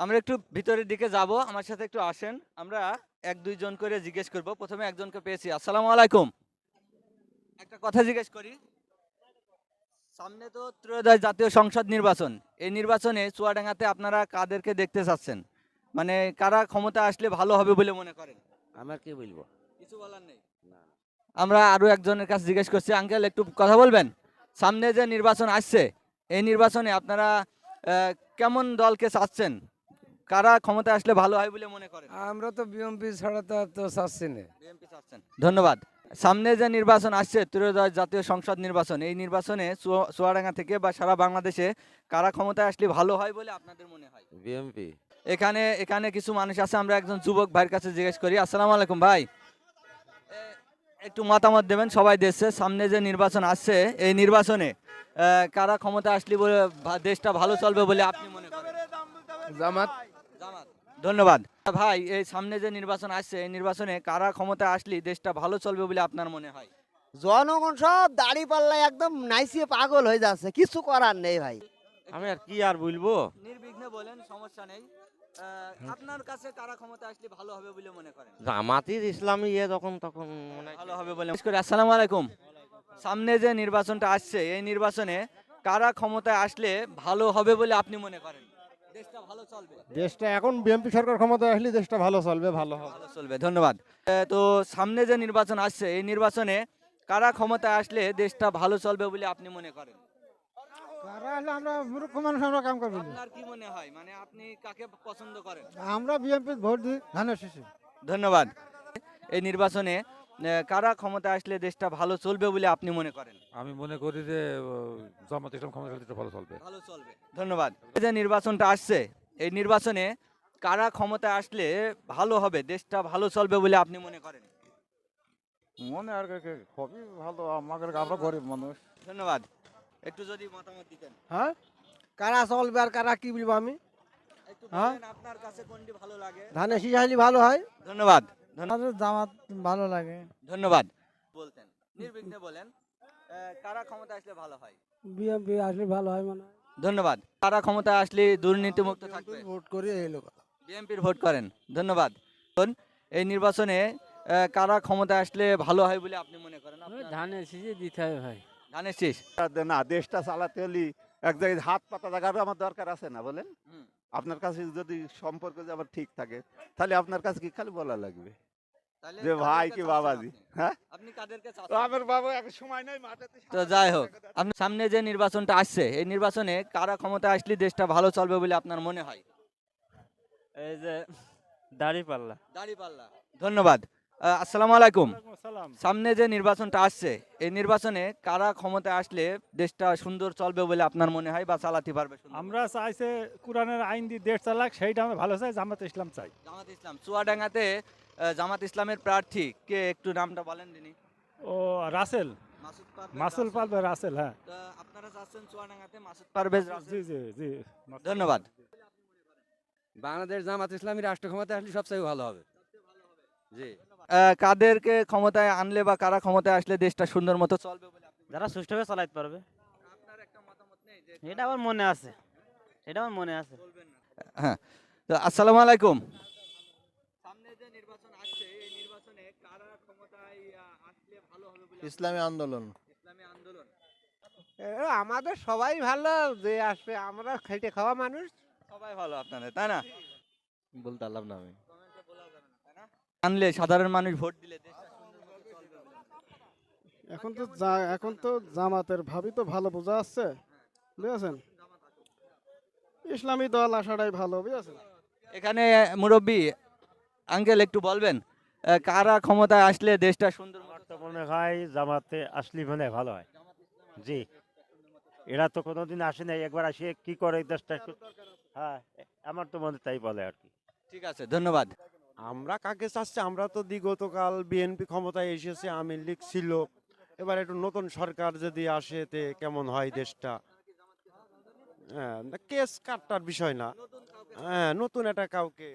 আমরা একটু ভিতরের দিকে যাব আমার সাথে একটু আসেন। আমরা এক দুইজন করে জিজ্ঞেস করব। প্রথমে একজনকে পেয়েছি। আসসালামু আলাইকুম। একটা কথা জিজ্ঞেস করি। সামনে তো ত্রয়োদশ জাতীয় সংসদ নির্বাচন। এই নির্বাচনে চুয়াডাঙ্গাতে আপনারা কাদেরকে দেখতে চাচ্ছেন? মানে কারা ক্ষমতা আসলে ভালো হবে বলে মনে করেন? আমার কি বলব? কিছু বলার নেই? আমরা আরও একজনের কাছে জিজ্ঞেস করছি আঙ্কেল একটু কথা বলবেন? সামনে যে নির্বাচন আসছে এই নির্বাচনে আপনারা কেমন দলকে চাচ্ছেন? কারা ক্ষমতা আসলে ভালো হয় বলে মনে করেন? আমরা তো বিএমপি ছাড়া তো আর তো চাচ্ছি না। চাচ্ছেন। ধন্যবাদ। সামনে যে নির্বাচন আসছে ত্রয়োদশ জাতীয় সংসদ নির্বাচন এই নির্বাচনে চুয়াডাঙ্গা থেকে বা সারা বাংলাদেশে কারা ক্ষমতায় আসলে ভালো হয় বলে আপনাদের মনে হয়? বিএমপি এখানে এখানে কিছু মানুষ আছে আমরা একজন যুবক ভাইয়ের কাছে জিজ্ঞেস করি আসসালামু আলাইকুম ভাই। একটু মতামত দেবেন সবাই দেশে সামনে যে নির্বাচন আসছে এই নির্বাচনে আহ, কারা ক্ষমতা আসলে বলে দেশটা ভালো চলবে বলে আপনি মনে করেন? জামাত। ধন্যবাদ। ভাই এই সামনে যে নির্বাচন আসছে এই নির্বাচনে কারা ক্ষমতা আসলে দেশটা ভালো চলবে বলে আপনার মনে হয়? জনগণ সব দাড়ি পাল্লায় একদম নাইসিয়ে পাগল হয়ে যাচ্ছে কিছু করার নেই ভাই। আমি আর কি আর বলব? নির্বিঘ্নে বলেন সমস্যা নেই। আপনার কাছে কারা ক্ষমতা আসলে ভালো হবে বলে মনে করেন? জামাতির ইসলামী ইয়ে যখন তখন ভালো হবে বলে আসসালামু আলাইকুম। সামনে যে নির্বাচনটা আসছে এই নির্বাচনে কারা ক্ষমতায় আসলে ভালো হবে বলে আপনি মনে করেন? দেশটা ভালো চলবে। দেশটা এখন বিএনপি সরকার ক্ষমতায় আসলে দেশটা ভালো চলবে ভালো ভালো চলবে ধন্যবাদ। তো সামনে যে নির্বাচন আসছে এই নির্বাচনে কারা ক্ষমতায় আসলে দেশটা ভালো চলবে বলে আপনি মনে করেন? কারা হলে আমরা মূর্খ মানুষ আমরা কাম করব। আপনার কি মনে হয়? মানে আপনি কাকে পছন্দ করেন? আমরা ভোট দিই ধানের শেষে। ধন্যবাদ। এই নির্বাচনে কারা ক্ষমতা আসলে দেশটা ভালো চলবে বলে আপনি মনে করেন? আমি মনে করি যে জামাত ইসলাম ক্ষমতা আসলে ভালো চলবে। ভালো চলবে। ধন্যবাদ। এই যে নির্বাচনটা আসছে এই নির্বাচনে কারা ক্ষমতা আসলে ভালো হবে দেশটা ভালো চলবে বলে আপনি মনে করেন? মনে আর খুবই ভালো আমাদের আমরা গরিব মানুষ। ধন্যবাদ। একটু যদি মতামত দিতেন। হ্যাঁ? কারা চলবে আর কারা কি বলব আমি? হ্যাঁ? আপনার কাছে কোনটি ভালো লাগে? ধানের শীষ ভালো হয়। ধন্যবাদ। জামাত ভালো লাগে। ধন্যবাদ। বলতেন নির্বিঘ্নে বলেন কারা ক্ষমতা আসলে ভালো হয়? বিএমপি আসলে ভালো হয় মানে ধন্যবাদ। কারা ক্ষমতা আসলে দুর্নীতিমুক্ত থাকবে? ভোট করি এই লোক। বিএনপির ভোট করেন। ধন্যবাদ। এই নির্বাচনে কারা ক্ষমতা আসলে ভালো হয় বলে আপনি মনে করেন? ধানের শীষে দিতে হবে ভাই। ধানের শীষ। না দেশটা চালাতে হলে এক জায়গায় হাত পাতা জায়গারও আমার দরকার আছে না বলেন? হুম। আপনার কাছে যদি সম্পর্ক যে আবার ঠিক থাকে তাহলে আপনার কাছে কি খালি বলা লাগবে? যে ভাই কি বাবাজি? হ্যাঁ? আমার বাবা এক সময় নাই মাথাতে তো যাই হোক আপনি সামনে যে নির্বাচনটা আসছে এই নির্বাচনে কারা ক্ষমতা আসলে দেশটা ভালো চলবে বলে আপনার মনে হয়? এই যে দাড়ি পাল্লা দাড়ি পাল্লা ধন্যবাদ। আসসালামু আলাইকুম। সামনে যে নির্বাচনটা আসছে এই নির্বাচনে কারা ক্ষমতা আসলে দেশটা সুন্দর চলবে বলে আপনার মনে হয় বা চালাতে পারবে আমরা চাইছে কোরআনের আইন দিয়ে দেশ চালাক সেইটা আমি ভালো চাই জামাত ইসলাম চাই। জামাত ইসলাম চুয়াডাঙ্গাতে জামাত ইসলামের প্রার্থী কে একটু নামটা বলেন তিনি? ও রাসেল। মাসুদ পারভেজ মাসুল রাসেল। রাসেল হ্যাঁ। আপনারা চাচ্ছেন চুয়াডাঙ্গাতে মাসুদ পারভেজ জি জি জি ধন্যবাদ। বাংলাদেশ জামাত ইসলামী রাষ্ট্র ক্ষমতা আসলে সবচেয়ে ভালো হবে। জি। কাদেরকে ক্ষমতায় আনলে বা কারা ক্ষমতায় আসলে দেশটা সুন্দর মতো চলবে বলে যারা সুষ্ঠুভাবে চালাইতে পারবে। আপনার একটা মতামত নেই যে এটা আমার মনে আছে। এটা আমার মনে আছে। হ্যাঁ। তো আসসালামু আলাইকুম। সামনে যে নির্বাচন আসছে এই নির্বাচনে কারা ক্ষমতায় আহ, আসলে ভালো হবে বলে ইসলামী আন্দোলন। ইসলামী আন্দোলন। আমাদের সবাই ভালো যে আসবে আমরা খেটে খাওয়া মানুষ। সবাই ভালো আপনাদের তাই না? বলতে পারলাম না আমি কমেন্টে বলা যাবে না তাই না আনলে সাধারণ মানুষ ভোট দিলে। এখন তো এখন তো জামাতের ভাবি তো ভালো বোঝা যাচ্ছে? বুঝেছেন? ইসলামী দল আসাটাই ভালো বুঝেছেন? এখানে মুরব্বী আঙ্কেল একটু বলবেন কারা ক্ষমতায় আসলে দেশটা সুন্দর মনে হয়? জামাতে আসলি মানে ভালো হয়। জি। এরা তো কোনোদিন আসে নাই একবার আসে কি করে দেশটা একটু- হ্যাঁ আমার তো মনে তাই বলে আর কি। ঠিক আছে ধন্যবাদ। আমরা কাকে চাচ্ছি? আমরা তো বিগতকাল বিএনপি ক্ষমতায় এসেছে, আমি লীগ ছিল এবার একটু নতুন সরকার যদি আসে, তে কেমন হয় দেশটা? হ্যাঁ কেস কাটার বিষয় না। হ্যাঁ নতুন একটা কাউকে